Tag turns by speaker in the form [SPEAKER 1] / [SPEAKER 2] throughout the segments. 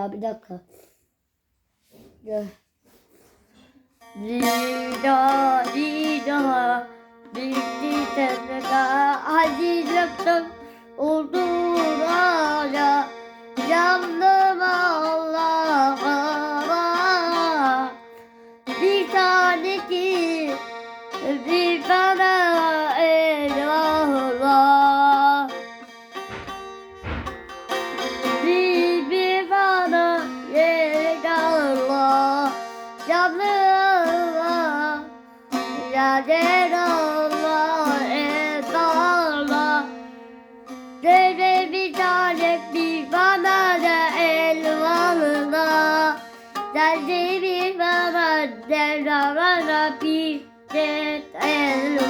[SPEAKER 1] ya bir dakika. Gel. Lida lida bitti tezgah hadi laptop oldu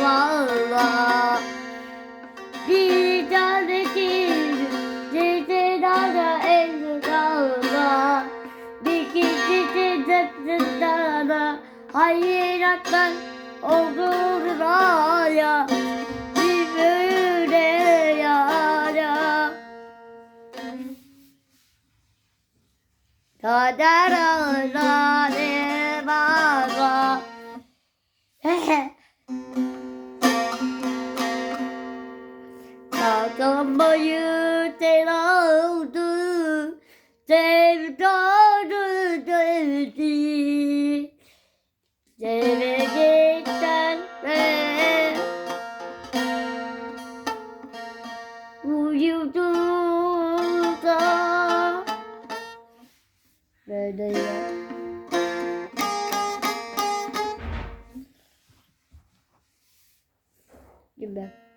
[SPEAKER 1] bağla Bir tane değil Dedi dana el dağla Bir kişi dedi dana Hayrattan olur hala Bir öyle yara Tadar Allah ne bağla Hehe Kalkamayı tel aldı Sevdalı dedi Sevecekten ve Uyudu da. Böyle Gibi.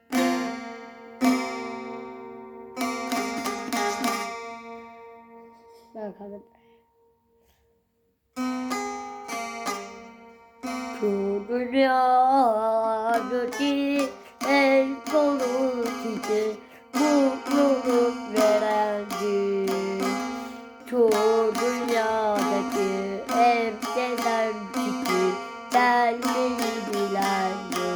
[SPEAKER 1] bakalım. Çoğuluyor ötü el dolu çiçe mutluluk verendi. Çoğu dünyadaki evdelen çiçi vermeyi bilendi.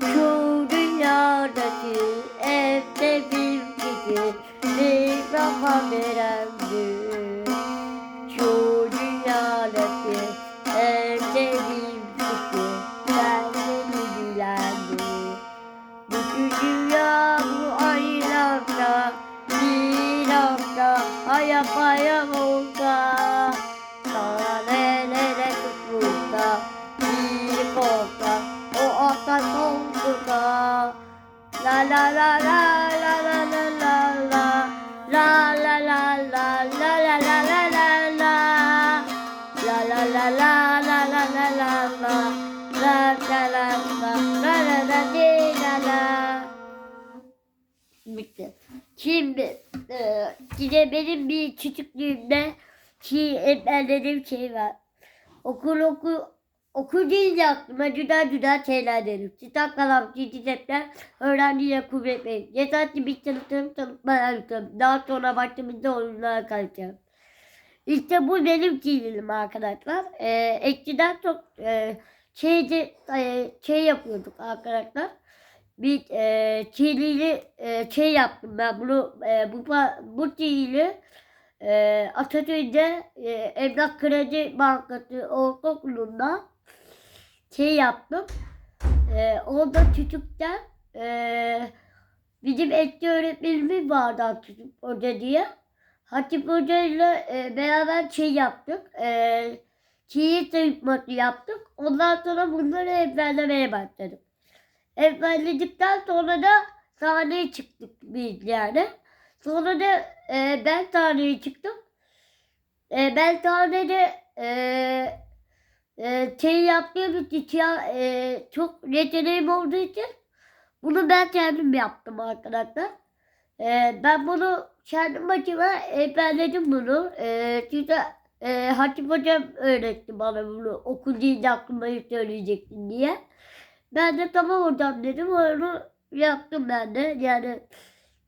[SPEAKER 1] Çoğu dünyadaki evde bir çiçi bir rahat veren Minamda haya paya munda Tanelere tutmunda Bir kolda o ahtan koltuğa La la la la Bitti. Şimdi e, yine benim bir küçüklüğümde ki ezberlediğim şey var. Okul oku okul deyince aklıma güzel güzel şeyler derim. Kitap çizgi defter, öğrenciye kuvvet verir. Yeter ki bir tanıtım tanıtmaya yutarım. Daha sonra başımızda oyunlara kalacağım. İşte bu benim çizimim arkadaşlar. Ee, eskiden çok e, şeyde, e, şey yapıyorduk arkadaşlar. Bir e, çizili e, şey yaptım ben bunu e, bu bu çizili e, Atatürk'te e, Emlak Kredi Bankası ortaokulunda şey yaptım. E, orada küçükten e, bizim eski öğretmenimiz vardı Atatürk Hoca diye. Hatip Hoca ile e, beraber şey yaptık. E, şiir yaptık. Ondan sonra bunları ezberlemeye başladık. Ezberledikten sonra da sahneye çıktık biz yani. Sonra da e, ben sahneye çıktım. E, ben sahnede e, e, şey yaptığım için ya, e, çok yeteneğim olduğu için bunu ben kendim yaptım arkadaşlar. E, ben bunu kendim başıma ezberledim bunu. E, çünkü e, Hatip Hocam öğretti bana bunu. Okul deyince aklıma söyleyecektin diye. Ben de tamam hocam dedim. Onu yaptım ben de. Yani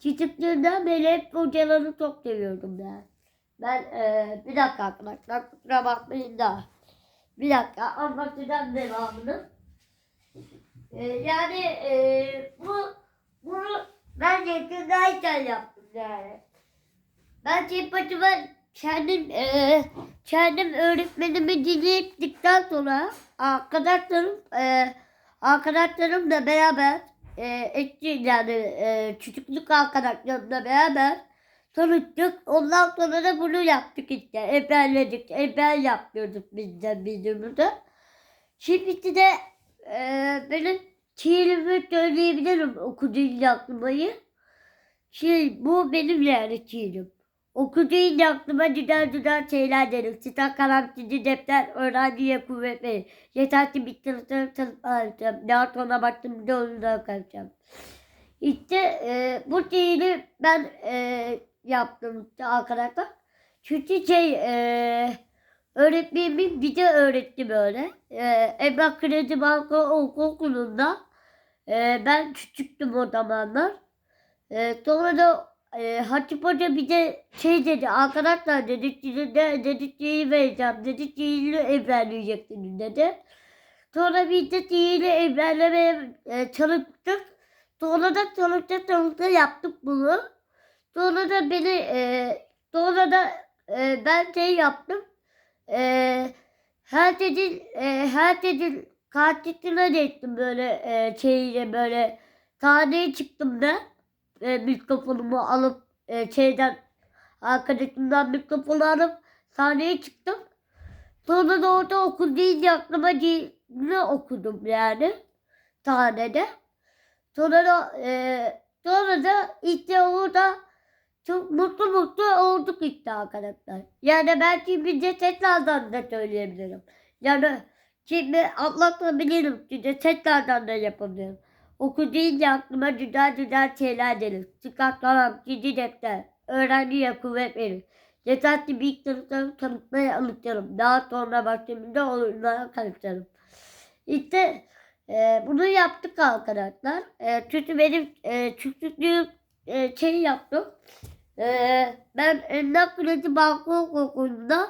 [SPEAKER 1] küçüklüğümden beri hep hocaları çok seviyordum yani. Ben e, bir dakika arkadaşlar kusura bakmayın da. Bir dakika anlatacağım devamını. E, yani e, bu bunu ben yakındayken yaptım yani. Ben tek başıma kendim eee kendim öğretmenimi dinledikten sonra arkadaşlarım eee arkadaşlarımla beraber eee etti yani eee çocukluk arkadaşlarımla beraber tanıştık. Ondan sonra da bunu yaptık işte. Eberledik. Eber yapıyorduk bizden birbirimize. Şimdi de eee benim şiirimi söyleyebilirim okuduğum aklımayı. Şey, bu benim yani şiirim. Okuduğum aklıma güzel güzel şeyler derim. Sitan kalan sizi defter öğrenciye kuvvet verir. Yeter ki bir tırtır tırtır Daha sonra baktım da onunla kalacağım. İşte e, bu şiiri ben e, yaptım arkadaşlar. Çünkü şey e, öğretmenimin bize öğretti böyle. E, Emrah Kredi Banka Okulu'nda e, ben küçüktüm o zamanlar. E, sonra da e, Hatip Hoca bize şey dedi arkadaşlar dedi size de dedikçeyi vereceğim dedikçeyi evlenmeyeceksiniz dedi. Sonra biz de şiiri evlenmeye e, çalıştık. Sonra da çalışta çalışta yaptık bunu. Sonra da beni e, sonra da e, ben şey yaptım. E, herkesin e, herkesin karşısına geçtim böyle e, şeyle böyle sahneye çıktım ben. E, mikrofonumu alıp e, şeyden arkadaşımdan mikrofonu alıp sahneye çıktım. Sonra da orada okul deyince aklıma ne okudum yani sahnede. Sonra da e, sonra da işte orada çok mutlu mutlu olduk işte arkadaşlar. Yani şimdi cesetlerden de söyleyebilirim. Yani şimdi anlatabilirim. Cesetlerden de yapabilirim. Oku deyince aklıma güzel güzel şeyler gelir. Sıkak kalan, ciddi defter. Öğrenciye kuvvet verir. Yeter ki bir sınıfları tanıtmaya alıştırırım. Daha sonra başlamında oyunlara karıştırırım. İşte e, bunu yaptık arkadaşlar. E, çünkü benim e, küçüklüğüm e, şey yaptım. E, ben Emlak Kredi Banka Okulu'nda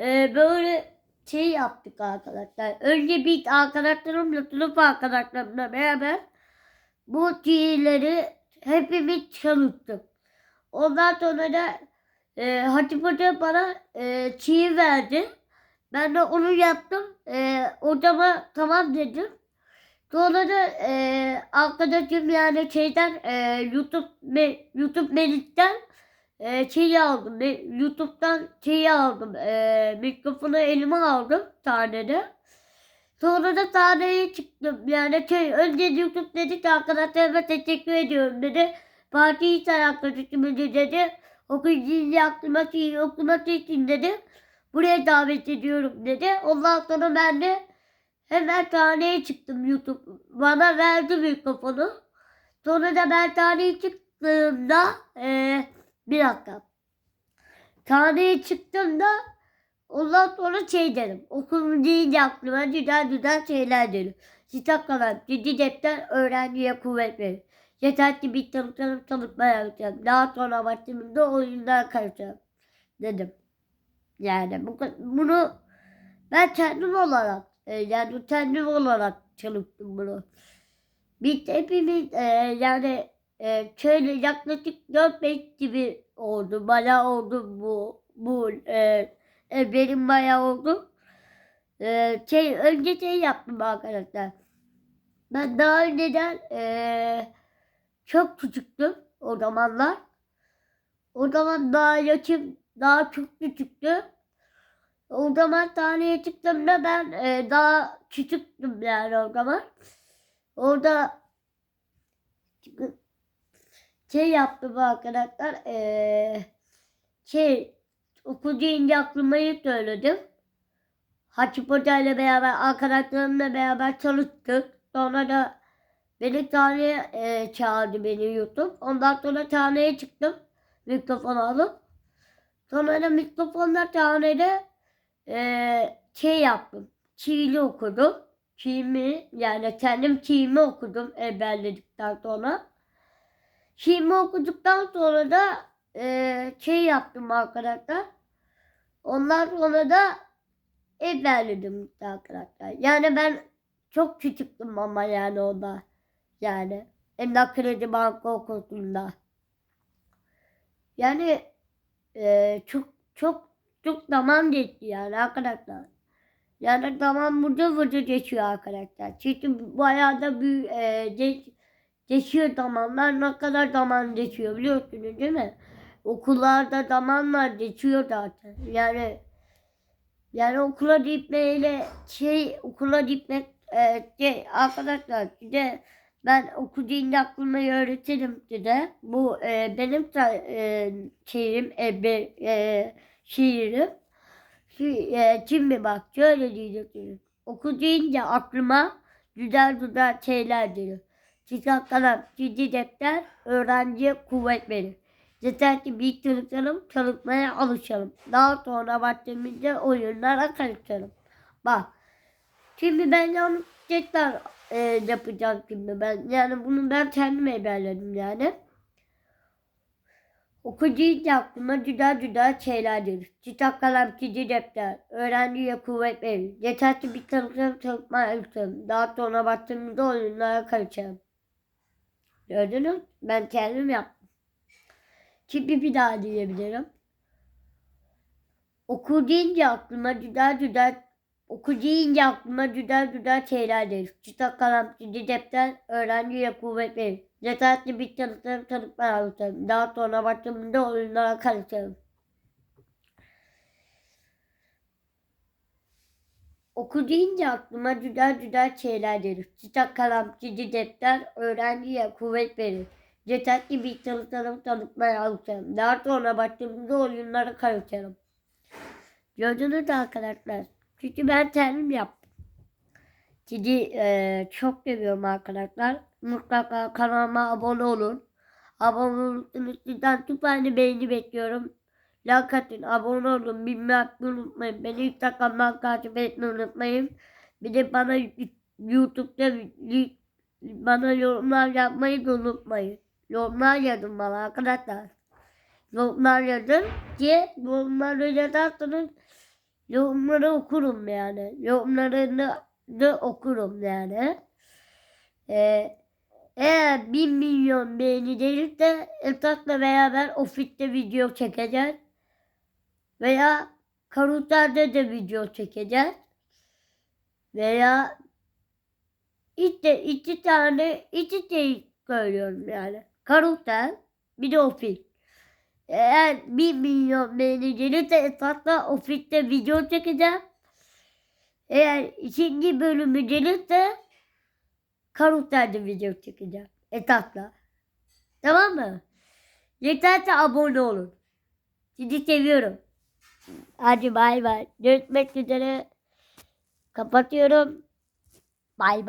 [SPEAKER 1] e, böyle şey yaptık arkadaşlar. Önce bir arkadaşlarımla, sınıf arkadaşlarımla beraber bu şiirleri hepimiz çalıştık. Ondan sonra da e, Hatip Hoca bana e, şiir verdi. Ben de onu yaptım. E, hocama tamam dedim. Sonra da e, arkadaşım yani şeyden e, YouTube me, YouTube Melik'ten e, şeyi aldım. Me, YouTube'dan şeyi aldım. E, mikrofonu elime aldım sahnede. Sonra da sahneye çıktım. Yani şey, önce YouTube dedi ki arkadaşlarıma teşekkür ediyorum dedi. Fatih İsa arkadaşımı dedi. Okuyucu aklıma okuması için dedi. Buraya davet ediyorum dedi. Ondan sonra ben de hemen sahneye çıktım YouTube. Bana verdi mikrofonu. Sonra da ben sahneye çıktığımda e, bir dakika. Sahneye çıktığımda ondan sonra şey derim. Okulum deyince aklıma güzel güzel şeyler derim. Kitap kalan ciddi defter öğrenciye kuvvet verir. Yeter ki bir tanıtlarım tanıtmaya yapacağım. Daha sonra vaktimde oyunlar karışacağım dedim. Yani bu, bunu ben kendim olarak e, yani kendim olarak çalıştım bunu. Biz hepimiz e, yani e, şöyle yaklaşık 4-5 gibi oldu. Bana oldu bu bu e, e, benim bayağı oldu. E, şey, önce şey yaptım arkadaşlar. Ben daha önceden e, çok küçüktüm o zamanlar. O zaman daha yaşım daha çok küçüktü. O zaman sahneye çıktığımda ben e, daha küçüktüm yani o zaman. Orada şey yaptım arkadaşlar. E, şey okul deyince aklıma ilk söyledim. Hatip Hoca ile beraber arkadaşlarımla beraber çalıştık. Sonra da beni sahneye e, çağırdı beni YouTube. Ondan sonra sahneye çıktım. Mikrofon alıp. Sonra da mikrofonla sahnede e, şey yaptım. Çiğli okudum. Çiğmi yani kendim çiğmi okudum ezberledikten sonra. Çiğmi okuduktan sonra da e, şey yaptım arkadaşlar. Ondan sonra da ezberledim arkadaşlar. Yani ben çok küçüktüm ama yani onda. Yani Emlak Kredi Banka Okulu'nda. Yani e, çok çok çok zaman geçti yani arkadaşlar. Yani zaman vıcı vıcı geçiyor arkadaşlar. Çünkü bayağı da bir e, geç, geçiyor zamanlar. Ne kadar zaman geçiyor biliyorsunuz değil mi? Okullarda zamanlar geçiyor zaten. Yani yani okula gitmeyle şey okula gitmek e, şey arkadaşlar size ben okul deyince aklıma öğretirim size. Bu e, benim sa- e, şeyim e, e, şiirim. Şi, e, şimdi bak şöyle diyeceksiniz. Okul deyince aklıma güzel güzel şeyler geliyor. Kitap kalem, çizgi defter öğrenciye kuvvet verir. Yeter ki bir çalışalım, çalışmaya alışalım. Daha sonra vaktimizde oyunlara karışalım. Bak, şimdi ben yanlış tekrar e, yapacağım şimdi ben. Yani bunu ben kendim ezberledim yani. Okuyunca aklıma güzel güzel şeyler gelir. Kitap kalem, çizgi defter, öğrenciye kuvvet verir. Yeter ki bir çalışalım, çalışmaya alışalım. Daha sonra vaktimizde oyunlara karışalım. Gördünüz? Ben kendim yaptım. Şimdi bir daha diyebilirim. Okul deyince aklıma güzel güzel okul deyince aklıma güzel güzel şeyler gelir. Kitap kalem, çizgi defter, öğrenciye kuvvet verir. Ki bir çalışalım, çalışmaya alışalım. Daha sonra vaktimizde oyunlara karışalım. Okul deyince aklıma güzel güzel şeyler gelir. Kitap kalem, çizgi defter, öğrenciye kuvvet verir. Yeter ki bir çalışalım, çalışmaya alışalım. Daha sonra başımızda oyunlara karışalım. Gördünüz arkadaşlar? Çünkü ben kendim yaptım. Sizi eee, çok seviyorum arkadaşlar. Mutlaka kanalıma abone olun. Abone olursanız sizden süper beğeni bekliyorum. Like atın, abone olun, bilmeyi atmayı unutmayın. Beni Instagram'dan takip etmeyi unutmayın. Bir de bana YouTube'da bana yorumlar yapmayı da unutmayın. Yorumlar yazın bana arkadaşlar. Yorumlar yazın ki yorumları yazarsanız yorumları okurum yani. Yorumlarını da okurum yani. Ee, eğer 1 milyon beğeni gelirse Esat'la beraber ofiste video çekeceğiz. Veya Karutel'de de video çekeceğiz. Veya işte iki tane iki şey söylüyorum yani. Karutel bir de ofis. Eğer 1 milyon beğeni gelirse Esat'la ofiste video çekeceğim. Eğer ikinci bölümü gelirse Karutel'de video çekeceğim. Esat'la. Tamam mı? Yeter ki abone olun. Sizi seviyorum. Hadi bay bay. Görüşmek üzere. Kapatıyorum. Bay bay.